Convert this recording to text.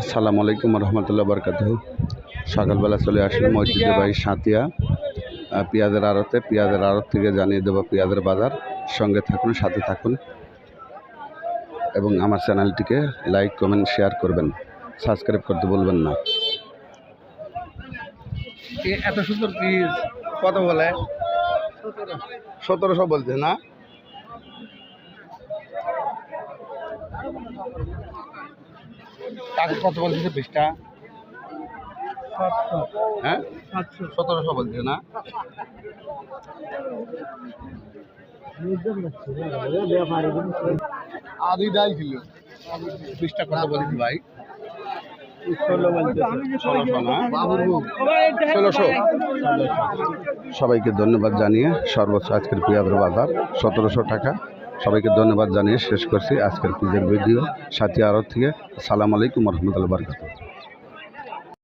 আসসালামু আলাইকুম রহমতুল্লাহ বরকাত সকালবেলা চলে আসলাম ঐতিহ্যবাহী সাঁতিয়া। আহ, পেঁয়াজের আড়তে পেঁয়াজের আড়ত থেকে জানিয়ে দেবো পেঁয়াজের বাজার। সঙ্গে থাকুন সাথে থাকুন। এবং আমার চ্যানেলটিকে লাইক কমেন্ট শেয়ার করবেন। সাবস্ক্রাইব করতে বলবেন না। এত সুন্দর পিস। কত বলে? সতেরোশো বলছে না? তাকে কত পিসটা হ্যাঁ? সতেরোশো বলছে না? আদি ডাল ছিল। পিসটা কত বলছি ভাই? ষোলোশো সবাইকে ধন্যবাদ জানিয়ে সর্বোচ্চ আজকের পেঁয়াজের বাজার সতেরোশো টাকা। সবাইকে ধন্যবাদ জানিয়ে শেষ করছি আজকের পুজোর ভিডিও সাথী আরত থেকে। সালাম আলাইকুম রহমতুল্লাহ বরকাত